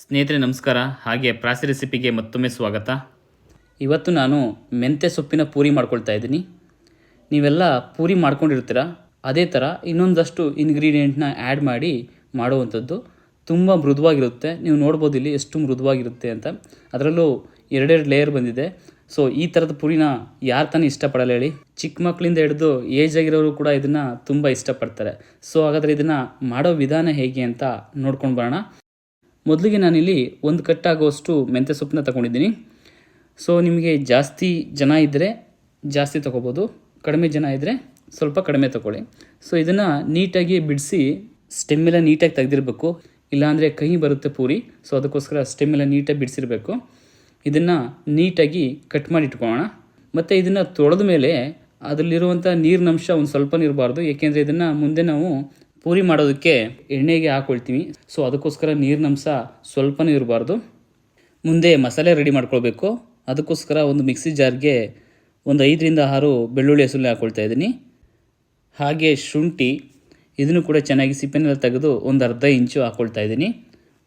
ಸ್ನೇಹಿತರೆ, ನಮಸ್ಕಾರ. ಹಾಗೆ ಪ್ರಾಸಿ ರೆಸಿಪಿಗೆ ಮತ್ತೊಮ್ಮೆ ಸ್ವಾಗತ. ಇವತ್ತು ನಾನು ಮೆಂತ್ಯ ಸೊಪ್ಪಿನ ಪೂರಿ ಮಾಡ್ಕೊಳ್ತಾ ಇದ್ದೀನಿ. ನೀವೆಲ್ಲ ಪೂರಿ ಮಾಡ್ಕೊಂಡಿರ್ತೀರ? ಅದೇ ಥರ ಇನ್ನೊಂದಷ್ಟು ಇಂಗ್ರೀಡಿಯೆಂಟ್ನ ಆ್ಯಡ್ ಮಾಡಿ ಮಾಡುವಂಥದ್ದು. ತುಂಬ ಮೃದುವಾಗಿರುತ್ತೆ. ನೀವು ನೋಡ್ಬೋದು ಇಲ್ಲಿ ಎಷ್ಟು ಮೃದುವಾಗಿರುತ್ತೆ ಅಂತ. ಅದರಲ್ಲೂ ಎರಡೆರಡು ಲೇಯರ್ ಬಂದಿದೆ. ಸೊ ಈ ಥರದ ಪೂರಿನ ಯಾರು ತಾನೇ ಇಷ್ಟಪಡಲ್ಲ ಹೇಳಿ. ಚಿಕ್ಕ ಮಕ್ಕಳಿಂದ ಹಿಡಿದು ಏಜ್ ಆಗಿರೋರು ಕೂಡ ಇದನ್ನು ತುಂಬ ಇಷ್ಟಪಡ್ತಾರೆ. ಸೊ ಹಾಗಾದರೆ ಇದನ್ನು ಮಾಡೋ ವಿಧಾನ ಹೇಗೆ ಅಂತ ನೋಡ್ಕೊಂಡು ಬರೋಣ. ಮೊದಲಿಗೆ ನಾನಿಲ್ಲಿ ಒಂದು ಕಟ್ಟಾಗುವಷ್ಟು ಮೆಂತ್ಯ ಸೊಪ್ಪನ್ನ ತಗೊಂಡಿದ್ದೀನಿ. ಸೊ ನಿಮಗೆ ಜಾಸ್ತಿ ಜನ ಇದ್ದರೆ ಜಾಸ್ತಿ ತೊಗೋಬೋದು. ಕಡಿಮೆ ಜನ ಇದ್ದರೆ ಸ್ವಲ್ಪ ಕಡಿಮೆ ತಗೊಳ್ಳಿ. ಸೊ ಇದನ್ನು ನೀಟಾಗಿ ಬಿಡಿಸಿ ಸ್ಟೆಮ್ಮೆಲ್ಲ ನೀಟಾಗಿ ತೆಗೆದಿರಬೇಕು. ಇಲ್ಲಾಂದರೆ ಕಹಿ ಬರುತ್ತೆ ಪೂರಿ. ಸೊ ಅದಕ್ಕೋಸ್ಕರ ಸ್ಟೆಮ್ಮೆಲ್ಲ ನೀಟಾಗಿ ಬಿಡಿಸಿರಬೇಕು. ಇದನ್ನು ನೀಟಾಗಿ ಕಟ್ ಮಾಡಿ ಇಟ್ಕೊಳ್ಳೋಣ. ಮತ್ತು ಇದನ್ನು ತೊಳೆದ ಮೇಲೆ ಅದರಲ್ಲಿರುವಂಥ ನೀರಿನಂಶ ಒಂದು ಸ್ವಲ್ಪ ಇರಬಾರ್ದು. ಏಕೆಂದರೆ ಇದನ್ನು ಮುಂದೆ ನಾವು ಪೂರಿ ಮಾಡೋದಕ್ಕೆ ಎಣ್ಣೆಗೆ ಹಾಕ್ಕೊಳ್ತೀವಿ ಸೊ ಅದಕ್ಕೋಸ್ಕರ ನೀರಿನಂಶ ಸ್ವಲ್ಪನೂ ಇರಬಾರ್ದು. ಮುಂದೆ ಮಸಾಲೆ ರೆಡಿ ಮಾಡ್ಕೊಳ್ಬೇಕು. ಅದಕ್ಕೋಸ್ಕರ ಒಂದು ಮಿಕ್ಸಿ ಜಾರ್ಗೆ ಒಂದು ಐದರಿಂದ ಆರು ಬೆಳ್ಳುಳ್ಳಿ ಹೆಸರು ಹಾಕ್ಕೊಳ್ತಾ ಇದ್ದೀನಿ. ಹಾಗೆ ಶುಂಠಿ, ಇದನ್ನು ಕೂಡ ಚೆನ್ನಾಗಿ ಸಿಪ್ಪೆನೆಲ್ಲ ತೆಗೆದು ಒಂದು ಅರ್ಧ ಇಂಚು ಹಾಕ್ಕೊಳ್ತಾ ಇದ್ದೀನಿ.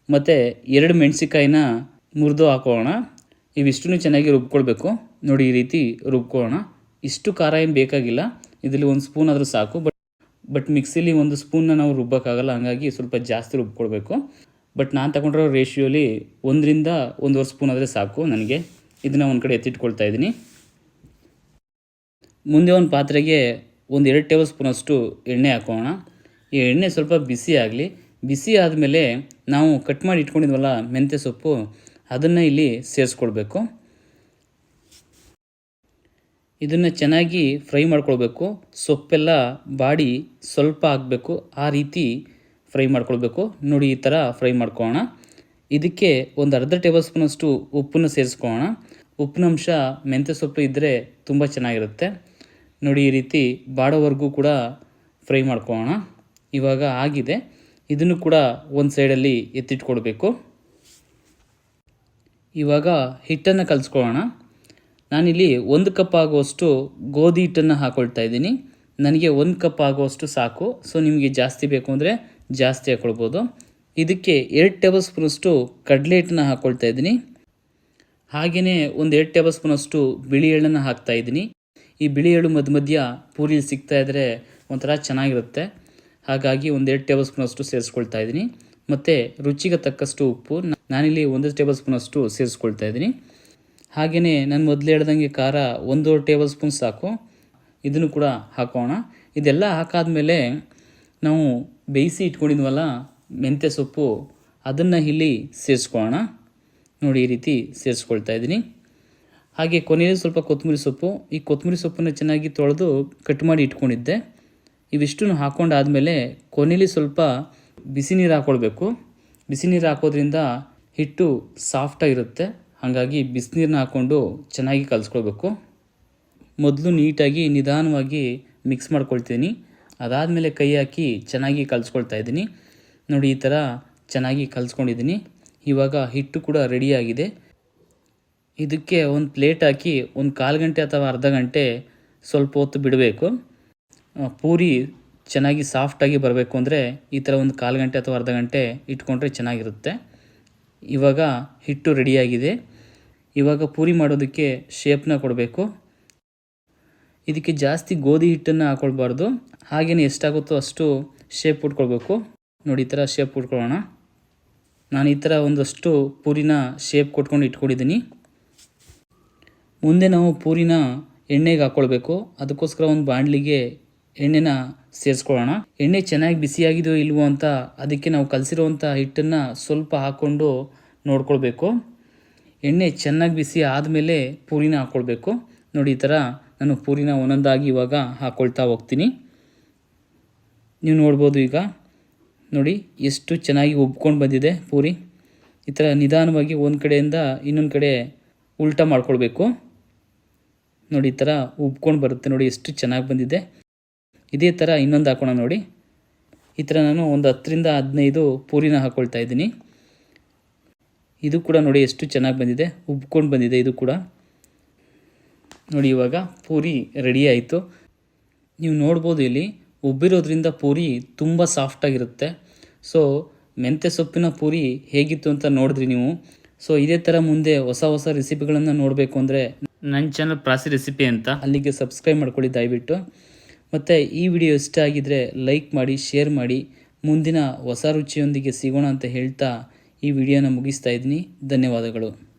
ಮತ್ತು ಎರಡು ಮೆಣಸಿಕಾಯಿನ ಮುರಿದು ಹಾಕೋಣ. ಇವಿಷ್ಟನ್ನು ಚೆನ್ನಾಗಿ ರುಬ್ಕೊಳ್ಬೇಕು. ನೋಡಿ, ಈ ರೀತಿ ರುಬ್ಕೊಳ್ಳೋಣ ಇಷ್ಟು ಖಾರ ಏನು ಬೇಕಾಗಿಲ್ಲ. ಇದರಲ್ಲಿ ಒಂದು ಸ್ಪೂನ್ ಆದರೂ ಸಾಕು ಬಟ್ ಬಟ್ ಮಿಕ್ಸಿಲಿ ಒಂದು ಸ್ಪೂನ್ನ ನಾವು ರುಬ್ಬೋಕ್ಕಾಗಲ್ಲ ಹಾಗಾಗಿ ಸ್ವಲ್ಪ ಜಾಸ್ತಿ ರುಬ್ಕೊಳ್ಬೇಕು ಬಟ್ ನಾನು ತಗೊಂಡಿರೋ ರೇಷಿಯೋಲಿ ಒಂದರಿಂದ ಒಂದೂವರೆ ಸ್ಪೂನ್ ಆದರೆ ಸಾಕು ನನಗೆ. ಇದನ್ನು ಒಂದು ಕಡೆ ಎತ್ತಿಟ್ಕೊಳ್ತಾ ಇದ್ದೀನಿ. ಮುಂದೆ ಒಂದು ಪಾತ್ರೆಗೆ ಒಂದು ಎರಡು ಟೇಬಲ್ ಸ್ಪೂನಷ್ಟು ಎಣ್ಣೆ ಹಾಕೋಣ. ಈ ಎಣ್ಣೆ ಸ್ವಲ್ಪ ಬಿಸಿ ಆಗಲಿ, ಬಿಸಿ ಆದಮೇಲೆ ನಾವು ಕಟ್ ಮಾಡಿ ಇಟ್ಕೊಂಡಿದ್ವಲ್ಲ ಮೆಂತ್ಯ ಸೊಪ್ಪು, ಅದನ್ನು ಇಲ್ಲಿ ಸೇರಿಸ್ಕೊಳ್ಬೇಕು. ಇದನ್ನು ಚೆನ್ನಾಗಿ ಫ್ರೈ ಮಾಡ್ಕೊಳ್ಬೇಕು. ಸೊಪ್ಪೆಲ್ಲ ಬಾಡಿ ಸ್ವಲ್ಪ ಹಾಕಬೇಕು. ಆ ರೀತಿ ಫ್ರೈ ಮಾಡ್ಕೊಳ್ಬೇಕು. ನೋಡಿ ಈ ಥರ ಫ್ರೈ ಮಾಡ್ಕೊಳ್ಳೋಣ. ಇದಕ್ಕೆ ಒಂದು ಅರ್ಧ ಟೇಬಲ್ ಸ್ಪೂನಷ್ಟು ಉಪ್ಪನ್ನು ಸೇರಿಸ್ಕೊಳ್ಳೋಣ. ಉಪ್ಪಿನಂಶ ಮೆಂತ್ಯ ಸೊಪ್ಪು ಇದ್ದರೆ ತುಂಬ ಚೆನ್ನಾಗಿರುತ್ತೆ. ನೋಡಿ ಈ ರೀತಿ ಬಾಡೋವರೆಗೂ ಕೂಡ ಫ್ರೈ ಮಾಡ್ಕೊಳ್ಳೋಣ. ಇವಾಗ ಆಗಿದೆ. ಇದನ್ನು ಕೂಡ ಒಂದು ಸೈಡಲ್ಲಿ ಎತ್ತಿಟ್ಕೊಳ್ಬೇಕು. ಇವಾಗ ಹಿಟ್ಟನ್ನು ಕಲಿಸ್ಕೊಳ್ಳೋಣ. ನಾನಿಲ್ಲಿ ಒಂದು ಕಪ್ ಆಗುವಷ್ಟು ಗೋಧಿ ಹಿಟ್ಟನ್ನು ಹಾಕೊಳ್ತಾ ಇದ್ದೀನಿ. ನನಗೆ ಒಂದು ಕಪ್ ಆಗುವಷ್ಟು ಸಾಕು. ಸೊ ನಿಮಗೆ ಜಾಸ್ತಿ ಬೇಕು ಅಂದರೆ ಜಾಸ್ತಿ ಹಾಕ್ಕೊಳ್ಬೋದು ಇದಕ್ಕೆ ಎರಡು ಟೇಬಲ್ ಸ್ಪೂನಷ್ಟು ಕಡಲೆ ಹಿಟ್ಟನ್ನು ಹಾಕ್ಕೊಳ್ತಾ ಇದ್ದೀನಿ. ಹಾಗೆಯೇ ಒಂದು ಎರಡು ಟೇಬಲ್ ಸ್ಪೂನಷ್ಟು ಬಿಳಿ ಎಳ್ಳನ್ನು ಹಾಕ್ತಾ ಇದ್ದೀನಿ. ಈ ಬಿಳಿ ಎಳ್ಳು ಮಧ್ಯ ಮಧ್ಯ ಪೂರಿ ಸಿಗ್ತಾ ಇದ್ದರೆ ಒಂಥರ ಚೆನ್ನಾಗಿರುತ್ತೆ. ಹಾಗಾಗಿ ಒಂದು ಎರಡು ಟೇಬಲ್ ಸ್ಪೂನಷ್ಟು ಸೇರಿಸ್ಕೊಳ್ತಾ ಇದ್ದೀನಿ. ಮತ್ತು ರುಚಿಗೆ ತಕ್ಕಷ್ಟು ಉಪ್ಪು. ನಾನಿಲ್ಲಿ ಒಂದು ಟೇಬಲ್ ಸ್ಪೂನಷ್ಟು ಸೇರಿಸ್ಕೊಳ್ತಾ ಇದ್ದೀನಿ. ಹಾಗೆಯೇ ನಾನು ಮೊದಲು ಹೇಳ್ದಂಗೆ ಖಾರ ಒಂದು ಟೇಬಲ್ ಸ್ಪೂನ್ ಸಾಕು. ಇದನ್ನು ಕೂಡ ಹಾಕೋಣ. ಇದೆಲ್ಲ ಹಾಕಾದಮೇಲೆ ನಾವು ಬೇಯಿಸಿ ಇಟ್ಕೊಂಡಿದ್ವಲ್ಲ, ಮೆಂತ್ಯ ಸೊಪ್ಪು, ಅದನ್ನು ಇಲ್ಲಿ ಸೇರಿಸ್ಕೊಳ್ಳೋಣ. ನೋಡಿ, ಈ ರೀತಿ ಸೇರಿಸ್ಕೊಳ್ತಾ ಇದ್ದೀನಿ. ಹಾಗೆ ಕೊನೆಯಲ್ಲಿ ಸ್ವಲ್ಪ ಕೊತ್ತಂಬರಿ ಸೊಪ್ಪು. ಈ ಕೊತ್ತಂಬರಿ ಸೊಪ್ಪನ್ನು ಚೆನ್ನಾಗಿ ತೊಳೆದು ಕಟ್ ಮಾಡಿ ಇಟ್ಕೊಂಡಿದ್ದೆ. ಇವಿಷ್ಟು ಹಾಕೊಂಡಾದಮೇಲೆ ಕೊನೆಯಲ್ಲಿ ಸ್ವಲ್ಪ ಬಿಸಿ ನೀರು ಹಾಕ್ಕೊಳ್ಬೇಕು ಬಿಸಿ ನೀರು ಹಾಕೋದ್ರಿಂದ ಹಿಟ್ಟು ಸಾಫ್ಟಾಗಿರುತ್ತೆ ಹಾಗಾಗಿ ಬಿಸಿನೀರನ್ನ ಹಾಕ್ಕೊಂಡು ಚೆನ್ನಾಗಿ ಕಲಿಸ್ಕೊಳ್ಬೇಕು. ಮೊದಲು ನೀಟಾಗಿ ನಿಧಾನವಾಗಿ ಮಿಕ್ಸ್ ಮಾಡ್ಕೊಳ್ತೀನಿ. ಅದಾದಮೇಲೆ ಕೈ ಹಾಕಿ ಚೆನ್ನಾಗಿ ಕಲಿಸ್ಕೊಳ್ತಾ ಇದ್ದೀನಿ. ನೋಡಿ, ಈ ಥರ ಚೆನ್ನಾಗಿ ಕಲಿಸ್ಕೊಂಡಿದ್ದೀನಿ. ಇವಾಗ ಹಿಟ್ಟು ಕೂಡ ರೆಡಿಯಾಗಿದೆ ಇದಕ್ಕೆ ಒಂದು ಪ್ಲೇಟ್ ಹಾಕಿ ಒಂದು ಕಾಲು ಗಂಟೆ ಅಥವಾ ಅರ್ಧ ಗಂಟೆ ಸ್ವಲ್ಪ ಹೊತ್ತು ಬಿಡಬೇಕು. ಪೂರಿ ಚೆನ್ನಾಗಿ ಸಾಫ್ಟಾಗಿ ಬರಬೇಕು ಅಂದರೆ ಈ ಥರ ಒಂದು ಕಾಲು ಗಂಟೆ ಅಥವಾ ಅರ್ಧ ಗಂಟೆ ಇಟ್ಕೊಂಡ್ರೆ ಚೆನ್ನಾಗಿರುತ್ತೆ. ಇವಾಗ ಹಿಟ್ಟು ರೆಡಿಯಾಗಿದೆ ಇವಾಗ ಪೂರಿ ಮಾಡೋದಕ್ಕೆ ಶೇಪ್ನ ಕೊಡಬೇಕು. ಇದಕ್ಕೆ ಜಾಸ್ತಿ ಗೋಧಿ ಹಿಟ್ಟನ್ನು ಹಾಕೊಳ್ಬಾರ್ದು. ಹಾಗೆಯೇ ಎಷ್ಟಾಗುತ್ತೋ ಅಷ್ಟು ಶೇಪ್ ಉಟ್ಕೊಳ್ಬೇಕು. ನೋಡಿ, ಈ ಥರ ಶೇಪ್ ಉಟ್ಕೊಳ್ಳೋಣ. ನಾನು ಈ ಥರ ಒಂದಷ್ಟು ಪೂರಿನ ಶೇಪ್ ಕೊಟ್ಕೊಂಡು ಇಟ್ಕೊಂಡಿದ್ದೀನಿ. ಮುಂದೆ ನಾವು ಪೂರಿನ ಎಣ್ಣೆಗೆ ಹಾಕ್ಕೊಳ್ಬೇಕು ಅದಕ್ಕೋಸ್ಕರ ಒಂದು ಬಾಣಲಿಗೆ ಎಣ್ಣೆನ ಸೇರಿಸ್ಕೊಳ್ಳೋಣ. ಎಣ್ಣೆ ಚೆನ್ನಾಗಿ ಬಿಸಿಯಾಗಿದೆಯೋ ಇಲ್ವೋ ಅಂತ ಅದಕ್ಕೆ ನಾವು ಕಲಸಿರುವಂಥ ಹಿಟ್ಟನ್ನು ಸ್ವಲ್ಪ ಹಾಕ್ಕೊಂಡು ನೋಡ್ಕೊಳ್ಬೇಕು. ಎಣ್ಣೆ ಚೆನ್ನಾಗಿ ಬಿಸಿ ಆದಮೇಲೆ ಪೂರಿನ ಹಾಕ್ಕೊಳ್ಬೇಕು ನೋಡಿ, ಈ ಥರ ನಾನು ಪೂರಿನ ಒಂದೊಂದಾಗಿ ಇವಾಗ ಹಾಕ್ಕೊಳ್ತಾ ಹೋಗ್ತೀನಿ. ನೀವು ನೋಡ್ಬೋದು ಈಗ. ನೋಡಿ, ಎಷ್ಟು ಚೆನ್ನಾಗಿ ಉಬ್ಕೊಂಡು ಬಂದಿದೆ ಪೂರಿ. ಈ ಥರ ನಿಧಾನವಾಗಿ ಒಂದು ಕಡೆಯಿಂದ ಇನ್ನೊಂದು ಕಡೆ ಉಲ್ಟಾ ಮಾಡ್ಕೊಳ್ಬೇಕು. ನೋಡಿ, ಈ ಥರ ಉಬ್ಕೊಂಡು ಬರುತ್ತೆ. ನೋಡಿ, ಎಷ್ಟು ಚೆನ್ನಾಗಿ ಬಂದಿದೆ. ಇದೇ ಥರ ಇನ್ನೊಂದು ಹಾಕೋಣ ನೋಡಿ. ಈ ಥರ ನಾನು ಒಂದು ಹತ್ತರಿಂದ ಹದಿನೈದು ಪೂರಿನ ಹಾಕ್ಕೊಳ್ತಾ ಇದ್ದೀನಿ. ಇದು ಕೂಡ ನೋಡಿ ಎಷ್ಟು ಚೆನ್ನಾಗಿ ಬಂದಿದೆ, ಉಬ್ಕೊಂಡು ಬಂದಿದೆ ಇದು ಕೂಡ. ನೋಡಿ ಇವಾಗ ಪೂರಿ ರೆಡಿ ಆಯಿತು. ನೀವು ನೋಡ್ಬೋದು ಇಲ್ಲಿ ಉಬ್ಬಿರೋದ್ರಿಂದ ಪೂರಿ ತುಂಬ ಸಾಫ್ಟಾಗಿರುತ್ತೆ ಸೊ ಮೆಂತ್ಯ ಸೊಪ್ಪಿನ ಪೂರಿ ಹೇಗಿತ್ತು ಅಂತ ನೋಡಿದ್ರಿ ನೀವು. ಸೊ ಇದೇ ಥರ ಮುಂದೆ ಹೊಸ ಹೊಸ ರೆಸಿಪಿಗಳನ್ನು ನೋಡಬೇಕು ಅಂದರೆ ನನ್ನ ಚಾನಲ್ ಪ್ರಾಸಿ ರೆಸಿಪಿ ಅಂತ ಅಲ್ಲಿಗೆ ಸಬ್ಸ್ಕ್ರೈಬ್ ಮಾಡ್ಕೊಳ್ಳಿ ದಯವಿಟ್ಟು. ಮತ್ತು ಈ ವಿಡಿಯೋ ಇಷ್ಟ ಆಗಿದ್ರೆ ಲೈಕ್ ಮಾಡಿ ಶೇರ್ ಮಾಡಿ, ಮುಂದಿನ ಹೊಸ ರುಚಿಯೊಂದಿಗೆ ಸಿಗೋಣ ಅಂತ ಹೇಳ್ತಾ ಈ ವಿಡಿಯೋನ ಮುಗಿಸ್ತಾ ಇದ್ದೀನಿ ಧನ್ಯವಾದಗಳು.